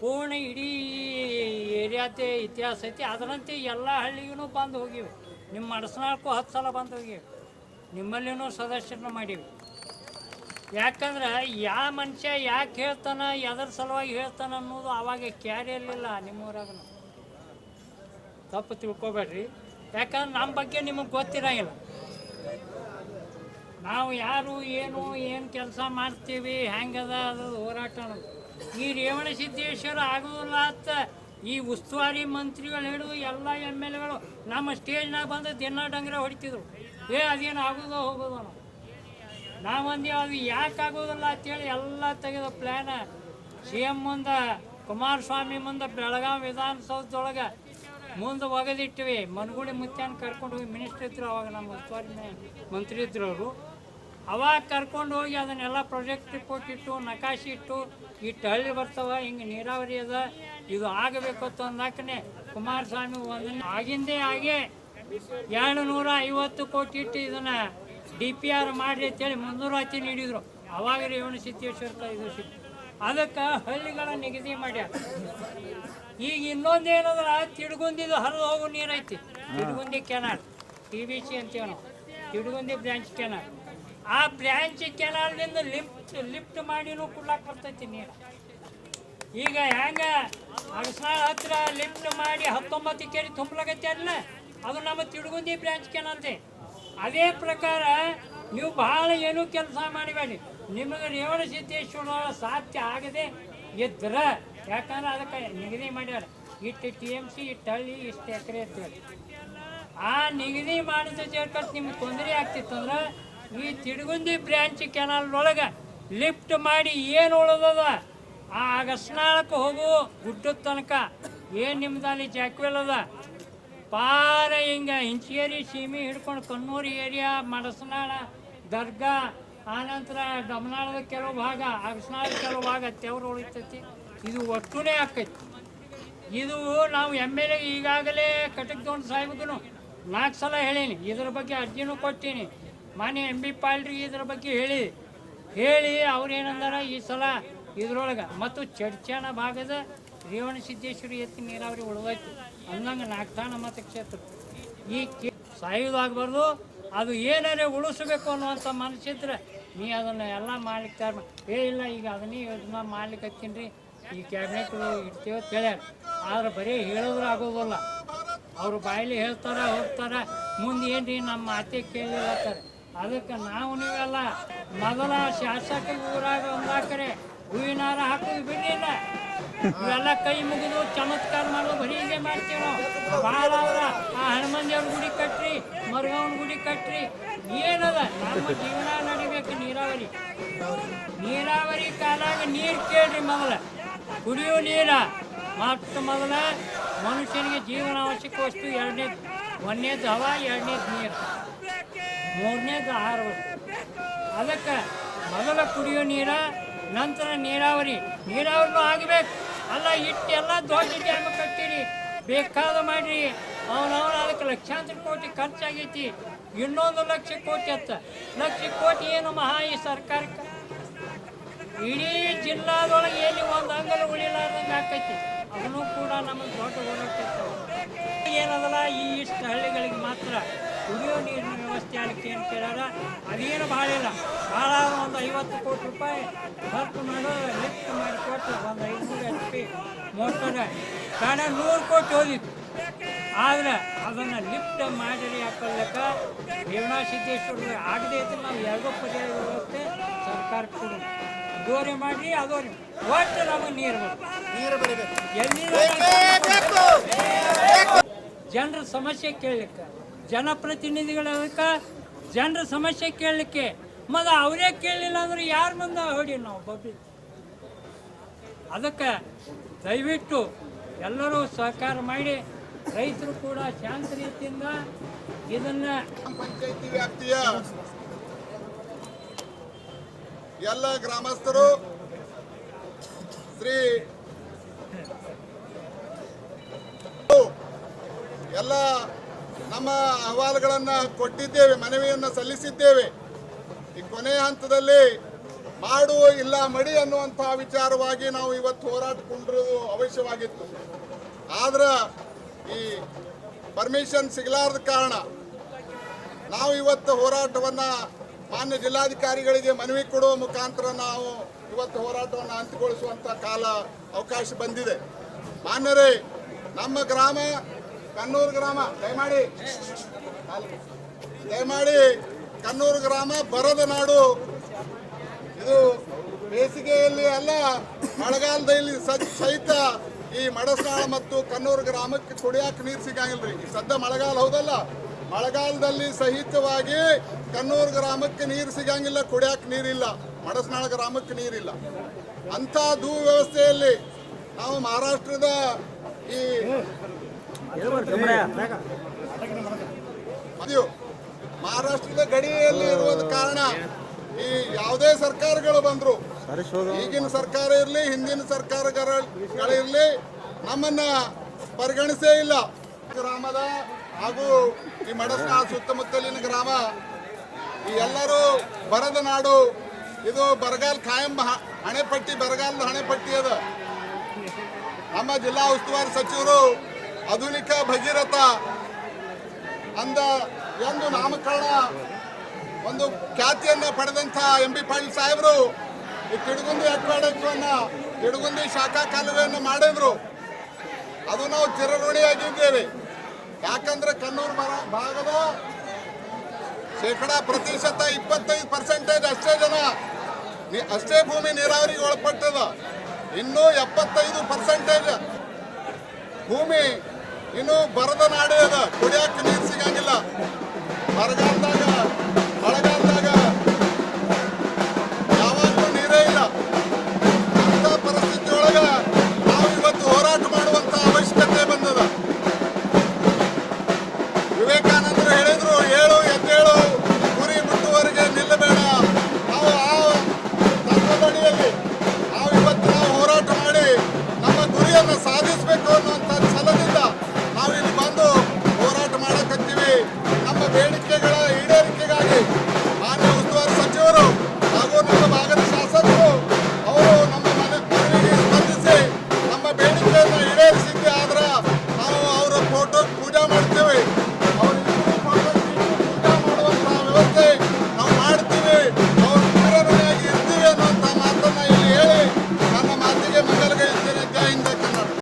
ಪೂರ್ಣ ಇಡೀ ಏರಿಯಾದ ಇತಿಹಾಸ ಐತಿ. ಅದರಂತೆ ಎಲ್ಲ ಹಳ್ಳಿಗೂ ಬಂದು ಹೋಗಿವೆ. ನಿಮ್ಮ ಮಡಸ್ನಾಲ್ಕು ಹತ್ತು ಸಲ ಬಂದು ಹೋಗಿವೆ. ನಿಮ್ಮಲ್ಲಿನೂ ಸದಸ್ಯರನ್ನ ಮಾಡೀವಿ. ಯಾಕಂದ್ರೆ ಯಾವ ಮನುಷ್ಯ ಯಾಕೆ ಹೇಳ್ತಾನ, ಎದ್ರ ಸಲುವಾಗಿ ಹೇಳ್ತಾನ ಅನ್ನೋದು ಅವಾಗ ಕ್ಯಾರಿ ಇರಲಿಲ್ಲ ನಿಮ್ಮೂರಾಗ ತಪ್ಪು ತಿಳ್ಕೊಬೇಡ್ರಿ. ಯಾಕಂದ್ರೆ ನಮ್ಮ ಬಗ್ಗೆ ನಿಮಗೆ ಗೊತ್ತಿರಂಗಿಲ್ಲ ನಾವು ಯಾರು, ಏನು ಏನು ಕೆಲಸ ಮಾಡ್ತೀವಿ, ಹೆಂಗದ, ಅದು ಹೋರಾಟ ಅನ್ನೋದು ಈ ರೇವಣ ಸಿದ್ದೇಶ್ವರ ಆಗೋದಿಲ್ಲ ಅಂತ ಈ ಉಸ್ತುವಾರಿ ಮಂತ್ರಿಗಳು ಹಿಡಿದು ಎಲ್ಲ ಎಂ ಎಲ್ ಎಗಳು ನಮ್ಮ ಸ್ಟೇಜ್ನಾಗ ಬಂದು ದಿನ ಡಂಗ್ರ ಹೊಡಿತಿದ್ರು. ಏ, ಅದೇನು ಆಗೋದೋ ಹೋಗೋದೋ ನಾವು ನಾವಂದಿ ಅದು ಯಾಕೆ ಆಗೋದಿಲ್ಲ ಅಂತೇಳಿ ಎಲ್ಲ ತೆಗೆದ ಪ್ಲ್ಯಾನ ಸಿ ಎಂ ಮುಂದೆ, ಕುಮಾರಸ್ವಾಮಿ ಮುಂದೆ ಬೆಳಗಾವಿ ವಿಧಾನಸೌಧದೊಳಗೆ ಮುಂದೆ ಒಗೆದಿಟ್ಟಿವಿ. ಮನಗುಡಿ ಮುತ್ಯಾನ ಕರ್ಕೊಂಡು ಹೋಗಿ ಮಿನಿಸ್ಟರ್ ಇದ್ರು, ಅವಾಗ ನಮ್ಮ ಉಸ್ತುವಾರಿ ಮಂತ್ರಿ ಇದ್ರು ಅವರು. ಅವಾಗ ಕರ್ಕೊಂಡು ಹೋಗಿ ಅದನ್ನೆಲ್ಲ ಪ್ರೊಜೆಕ್ಟ್ ರಿಪೋರ್ಟ್ ಇಟ್ಟು, ನಕಾಶಿ ಇಟ್ಟು ಇಟ್ಟು ಹಳ್ಳಿ ಬರ್ತವೆ, ಹಿಂಗೆ ನೀರಾವರಿ ಅದ, ಇದು ಆಗಬೇಕು ಅಂತ ಅಂದಾಕನೆ ಕುಮಾರಸ್ವಾಮಿ ಒಂದನ್ನು ಆಗಿಂದೇ ಆಗೇ ಎರಡು ನೂರ ಐವತ್ತು ಕೋಟಿ ಇಟ್ಟು ಇದನ್ನ ಡಿ ಪಿ ಆರ್ ಮಾಡಿ ಅಂತೇಳಿ ಮುನ್ನೂರ ಹತ್ತಿ ನೀಡಿದರು. ಅವಾಗ ರೇವಣ ಸಿದ್ದೇಶ್ವರ ಇದು ಸಿಕ್ತು ಅದಕ್ಕೆ ಹಳ್ಳಿಗಳ ನಿಗದಿ ಮಾಡ್ಯಾರ. ಈಗ ಇನ್ನೊಂದೇನಂದ್ರೆ ತಿಡ್ಗುಂದಿದು ಹರಿದು ಹೋಗೋ ನೀರೈತಿ. Tidgundi canal T B C ಅಂತೀವಿ ನಾವು ತಿಡ್ಗುಂದಿ ಬ್ರಾಂಚ್ ಕೆನಾಲ್ ಆ ಬ್ರಾಂಚ್ ಕೆನಾಲ್ನಿಂದ ಲಿಫ್ಟ್ ಲಿಫ್ಟ್ ಮಾಡಿನೂ ಕೊಡ್ಲಾಕ್ ಬರ್ತೈತಿ ನೀರು ಈಗ ಹೆಂಗ ಅಗಸಾಳ ಹತ್ರ ಲಿಫ್ಟ್ ಮಾಡಿ ಹತ್ತೊಂಬತ್ತು ಕೆರೆ ತುಂಬಲಾಗತ್ತೆ ಅಲ್ಲ? ಅದು ನಮ್ಮ ತಿಡ್ಗುಂದಿ ಬ್ರಾಂಚ್ ಕೆನಲ್ದೆ ಅದೇ ಪ್ರಕಾರ ನೀವು ಬಹಳ ಏನೂ ಕೆಲಸ ಮಾಡಿಬೇಡಿ. ನಿಮಗೆ ರೇವಣ ಸಿದ್ದೇಶ್ವರ ಸಾಧ್ಯ ಆಗದೆ ಇದ್ರ. ಯಾಕಂದ್ರೆ ಅದಕ್ಕೆ ನಿಗದಿ ಮಾಡ್ಯಾರ. ಇಟ್ಟು ಟಿ ಎಂ ಸಿ, ಇಟ್ಟು ಹಳ್ಳಿ, ಇಷ್ಟು ಎಕರೆ ಅಂತೇಳಿ ಆ ನಿಗದಿ ಮಾಡಿದ ಜರ್ಕತ್ ನಿಮ್ಗೆ ತೊಂದರೆ ಆಗ್ತಿತ್ತಂದ್ರೆ ಈ ತಿಡುಗುಂದಿ ಕೆನಾಲ್ ಒಳಗೆ ಲಿಫ್ಟ್ ಮಾಡಿ ಏನು ಉಳಿದದ? ಆ ಅಗಸ್ನಾಳಕ್ಕೆ ಹೋಗು ಗುಡ್ಡದ ತನಕ. ಏನು ನಿಮ್ದಲ್ಲಿ ಜಾಕ್ವೆಲ್ ಅದ? ಪಾರ ಹಿಂಗೆ ಇಂಚೇರಿ ಸೀಮೆ ಹಿಡ್ಕೊಂಡು ಕಣ್ಣೂರು ಏರಿಯಾ, ಮಡಸನಾಳ, ದರ್ಗಾ, ಆನಂತರ ಡಮನಾಳದ ಕೆಲವು ಭಾಗ ಅಗಸ್ನಾಳದ ಕೆಲವು ಭಾಗ ತೆವ್ರು ಉಳಿತೈತಿ. ಇದು ಒಟ್ಟುನೇ ಆಕೈತಿ. ಇದು ನಾವು ಎಂ ಎಲ್ ಎ ಈಗಾಗಲೇ ಕಟಕ್ದೊಂದು ಸಾಹೇಬ್ಗೂ ನಾಲ್ಕು ಸಲ ಹೇಳೀನಿ. ಇದ್ರ ಬಗ್ಗೆ ಅರ್ಜಿನೂ ಕೊಟ್ಟೀನಿ. ಮಾನ್ಯ ಎಂ ಬಿ ಪಾಲ್ರಿಗೆ ಇದ್ರ ಬಗ್ಗೆ ಹೇಳಿ. ಹೇಳಿ ಅವ್ರು ಏನಂದಾರ ಈ ಸಲ ಇದ್ರೊಳಗೆ. ಮತ್ತು ಚರ್ಚೆನ ಭಾಗದ ರೇವಣ ಸಿದ್ದೇಶ್ವರಿ ಎತ್ತಿ ನೀರಾವರಿ ಉಳಿದಾಯ್ತು ಅಂದಂಗೆ ನಾಲ್ಕು ಮತ ಕ್ಷೇತ್ರ ಈ ಕೇ ಸಾಯೋದಾಗಬಾರ್ದು ಅದು ಏನಾರೇ ಉಳಿಸ್ಬೇಕು ಅನ್ನುವಂಥ ಮನಸ್ಸಿದ್ರೆ ನೀ ಅದನ್ನು ಎಲ್ಲ ಮಾಡ್ಲಿಕ್ಕೆ ತಯಾರು ಏ, ಇಲ್ಲ, ಈಗ ಅದನ್ನೇ ಯೋಜನೆ ಮಾಡ್ಲಿಕ್ಕೆ ಹತ್ತೀನಿ ರೀ. ಈ ಕ್ಯಾಬಿನೆಟ್ ಇಡ್ತೀವೋ ಹೇಳ್ಯಾರ. ಆದ್ರೆ ಬರೀ ಹೇಳಿದ್ರೆ ಆಗೋದಿಲ್ಲ. ಅವರು ಬಾಯಲ್ಲಿ ಹೇಳ್ತಾರೆ, ಹೋಗ್ತಾರೆ. ಮುಂದೆ ಏನ್ರಿ ನಮ್ಮ ಮಾತೆ ಕೇಳಿಲ್ಲತ್ತಾರೆ ಅದಕ್ಕೆ ನಾವು ನೀವೆಲ್ಲ ಮೊದಲ ಶಾಸಕ ಊರಾಗ ಒಂದಾಕರೆ, ಹೂವಿನಾರ ಹಾಕೋದು ಬಿಡಲಿಲ್ಲ. ಇವೆಲ್ಲ ಕೈ ಮುಗಿದು ಚಮತ್ಕಾರ ಮಾಡೋದು ಬರೀ ಹಿಂಗೆ ಮಾಡ್ತೀವಿ ನಾವು. ಭಾಳ ಅವ್ರ, ಆ ಹನುಮಂದೇವ್ರ ಗುಡಿ ಕಟ್ರಿ ಮರುಗವನ ಗುಡಿ ಕಟ್ರಿ. ಏನದ? ನಮ್ಮ ಜೀವನ ನಡಿಬೇಕು ನೀರಾವರಿ. ನೀರಾವರಿ ಕಾಲಾಗ ನೀರು ಕೇಳ್ರಿ ಮೊದಲ. ಕುಡಿಯೋ ನೀರ. ಮತ್ತು ಮೊದಲ ಮನುಷ್ಯನಿಗೆ ಜೀವನ ಅವಶ್ಯಕ ವಸ್ತು ಎರಡನೇದು, ಒಂದೇದು ಹವಾ, ಎರಡನೇದು ನೀರು. ಮೂರನೇದು ಆಹಾರ ವಸ್ತು ಅದಕ್ಕೆ ಮೊದಲ ಕುಡಿಯೋ ನೀರ, ನಂತರ ನೀರಾವರಿ. ನೀರಾವರಿನೂ ಆಗಬೇಕು. ಅಲ್ಲ ಇಟ್ಟೆಲ್ಲ ದೊಡ್ಡ ಡ್ಯಾಮ್ ಕಟ್ಟಿರಿ. ಬೇಕಾದ ಮಾಡಿರಿ. ಅವನವನ ಅದಕ್ಕೆ ಲಕ್ಷಾಂತರ ಕೋಟಿ ಖರ್ಚಾಗೈತಿ. ಇನ್ನೊಂದು ಲಕ್ಷ ಕೋಟಿ ಅತ್ತ. ಲಕ್ಷ ಕೋಟಿ ಏನು ಮಹಾ ಈ ಸರ್ಕಾರಕ್ಕೆ? ಇಡೀ ಜಿಲ್ಲಾದೊಳಗೆ ಏನು ಒಂದು ಅಂಗಲ ಉಳಿಲಾರ್ದಂಗೆ ಆಕೈತಿ. ಅದನ್ನು ಕೂಡ ನಮಗೆ ದೊಡ್ಡ ಹೋರಾಟ ಏನದಲ್ಲ, ಈ ಇಷ್ಟು ಹಳ್ಳಿಗಳಿಗೆ ಮಾತ್ರ. ಕುಡಿಯೋ ನೀರಿನ ವ್ಯವಸ್ಥೆ ಆಗಲಿಕ್ಕೆ ಏನು ಕೇಳ್ಯಾರ ಅದೇನು ಭಾಳ ಇಲ್ಲ ಭಾಳ ಒಂದು ಐವತ್ತು ಕೋಟಿ ರೂಪಾಯಿ ಖರ್ಚು ಮಾಡೋ ಲಿಫ್ಟ್ ಮಾಡಿ ಕೊಟ್ಟು ಒಂದು ಐನೂರು ಎಚ್ ಪಿ ಮೋಟರ್. ಕಣ ನೂರು ಕೋಟಿ ಹೋದಿತ್ತು. ಆದ್ರೆ ಅದನ್ನು ಲಿಫ್ಟ್ ಮಾಡಿರಿ ಹಾಕೊಳ್ಳಕ್ಕ ರೇವಣಾ ಸಿದ್ದೇಶ್ವರ ಆಗದೇ ಇದ್ರೆ ನಾವು ಎರಡೂ ಪರ್ಯಾಯ ವ್ಯವಸ್ಥೆ ಸರ್ಕಾರಕ್ಕೆ ಕೊಡು ದೋರಿ ಮಾಡಿ ಅದೋರಿ ಒಟ್ಟು ನಮಗೆ ನೀರು ಬೆಳಿಬೇಕು. ಎಲ್ಲಿ ಜನರ ಸಮಸ್ಯೆ ಕೇಳಲಿಕ್ಕೆ. ಜನಪ್ರತಿನಿಧಿಗಳ ಜನರ ಸಮಸ್ಯೆ ಕೇಳಲಿಕ್ಕೆ. ಮತ್ತು ಅವರೇ ಕೇಳಲಿಲ್ಲ ಅಂದ್ರೆ ಯಾರ ಮುಂದೆ ಹೊಡಿ ನಾವು ಬಬ್ಬಿ ಅದಕ್ಕೆ ದಯವಿಟ್ಟು ಎಲ್ಲರೂ ಸಹಕಾರ ಮಾಡಿ, ರೈತರು ಕೂಡ ಶಾಂತ ರೀತಿಯಿಂದ ಇದನ್ನು ಪಂಚಾಯತಿ ವ್ಯಾಪ್ತಿಯ ಎಲ್ಲ ಗ್ರಾಮಸ್ಥರು, ಶ್ರೀ ಎಲ್ಲ ನಮ್ಮ ಅಹವಾಲುಗಳನ್ನು ಕೊಟ್ಟಿದ್ದೇವೆ, ಮನವಿಯನ್ನು ಸಲ್ಲಿಸಿದ್ದೇವೆ. ಈ ಕೊನೆಯ ಹಂತದಲ್ಲಿ ಮಾಡು ಇಲ್ಲ ಮಡಿ ಅನ್ನುವಂತಹ ವಿಚಾರವಾಗಿ ನಾವು ಇವತ್ತು ಹೋರಾಟಕೊಂಡಿರೋದು ಅವಶ್ಯವಾಗಿತ್ತು. ಆದ್ರೆ ಈ ಪರ್ಮಿಷನ್ ಸಿಗಲಾರದ ಕಾರಣ ನಾವು ಇವತ್ತು ಹೋರಾಟವನ್ನು ಮಾನ್ಯ ಜಿಲ್ಲಾಧಿಕಾರಿಗಳಿಗೆ ಮನವಿ ಕೊಡುವ ಮುಖಾಂತರ ನಾವು ಇವತ್ತು ಹೋರಾಟವನ್ನು ಅಂತ್ಯಗೊಳಿಸುವಂತ ಕಾಲ ಅವಕಾಶ ಬಂದಿದೆ. ಮಾನ್ಯರೇ, ನಮ್ಮ ಗ್ರಾಮ ಕನ್ನೂರು ಗ್ರಾಮ, ದಯಮಾಡಿ. ದಯಮಾಡಿ ಕನ್ನೂರು ಗ್ರಾಮ ಬರದ ನಾಡು. ಇದು ಬೇಸಿಗೆಯಲ್ಲಿ ಅಲ್ಲ, ಮಳೆಗಾಲದಲ್ಲಿ ಸಹಿತ ಈ ಮಡಸ್ನಾಳ ಮತ್ತು ಕನ್ನೂರು ಗ್ರಾಮಕ್ಕೆ ಕುಡಿಯಾಕ ನೀರು ಸಿಗಂಗಿಲ್ರಿ. ಈ ಸದ್ಯ ಮಳೆಗಾಲ ಹೌದಲ್ಲ? ಮಳೆಗಾಲದಲ್ಲಿ ಸಹಿತವಾಗಿ ಕನ್ನೂರು ಗ್ರಾಮಕ್ಕೆ ನೀರು ಸಿಗಂಗಿಲ್ಲ ಕುಡಿಯಾಕ ನೀರಿಲ್ಲ. ಮಡಸ್ನಾಳ ಗ್ರಾಮಕ್ಕೆ ನೀರಿಲ್ಲ. ಅಂಥ ದು ವ್ಯವಸ್ಥೆಯಲ್ಲಿ ನಾವು ಮಹಾರಾಷ್ಟ್ರದ ಈ ಅದು ಮಹಾರಾಷ್ಟ್ರದ ಗಡಿಯಲ್ಲಿ ಇರುವುದ ಕಾರಣ ಈ ಯಾವುದೇ ಸರ್ಕಾರಗಳು ಬಂದ್ರು. ಈಗಿನ ಸರ್ಕಾರ ಇರಲಿ, ಹಿಂದಿನ ಸರ್ಕಾರಗಳಿರಲಿ ನಮ್ಮನ್ನ ಪರಿಗಣಿಸೇ ಇಲ್ಲ. ಗ್ರಾಮದ ಹಾಗೂ ಈ ಮಡಸ್ನ ಸುತ್ತಮುತ್ತಲಿನ ಗ್ರಾಮ, ಈ ಎಲ್ಲರೂ ಬರದ ನಾಡು, ಇದು ಬರಗಾಲ ಹ- ಹಣೆಪಟ್ಟಿ, ಬರಗಾಲದ ಹಣೆಪಟ್ಟಿ ಅದ. ನಮ್ಮ ಜಿಲ್ಲಾ ಉಸ್ತುವಾರಿ ಸಚಿವರು ಆಧುನಿಕ ಭಗೀರಥ ಅಂದ ಎಂದು ನಾಮಕರಣ, ಒಂದು ಖ್ಯಾತಿಯನ್ನ ಪಡೆದಂಥ ಎಂ ಬಿ ಪಾಟೀಲ್ ಸಾಹೇಬರು ಈ ತಿಡುಗುಂದಿ ಅಕ್ವಾಡಕ್ವನ್ನ ತಿಡುಗುಂದಿ ಶಾಖಾ ಕಾಲುವೆಯನ್ನು ಮಾಡಿದ್ರು. ಅದು ನಾವು ಚಿರಋಣಿಯಾಗಿದ್ದೇವೆ ಯಾಕಂದ್ರೆ ಕಣ್ಣೂರು ಭಾಗದ ಶೇಕಡ ಪ್ರತಿಶತ ಇಪ್ಪತ್ತೈದು ಪರ್ಸೆಂಟೇಜ್ ಅಷ್ಟೇ ಜನ ಅಷ್ಟೇ ಭೂಮಿ ನೀರಾವರಿಗೆ ಒಳಪಟ್ಟದ. ಇನ್ನೂ ಎಪ್ಪತ್ತೈದು ಪರ್ಸೆಂಟೇಜ್ ಭೂಮಿ ಇನ್ನು ಬರದ ನಾಡೇ ಅದ. ಕುಡಿಯಾಕ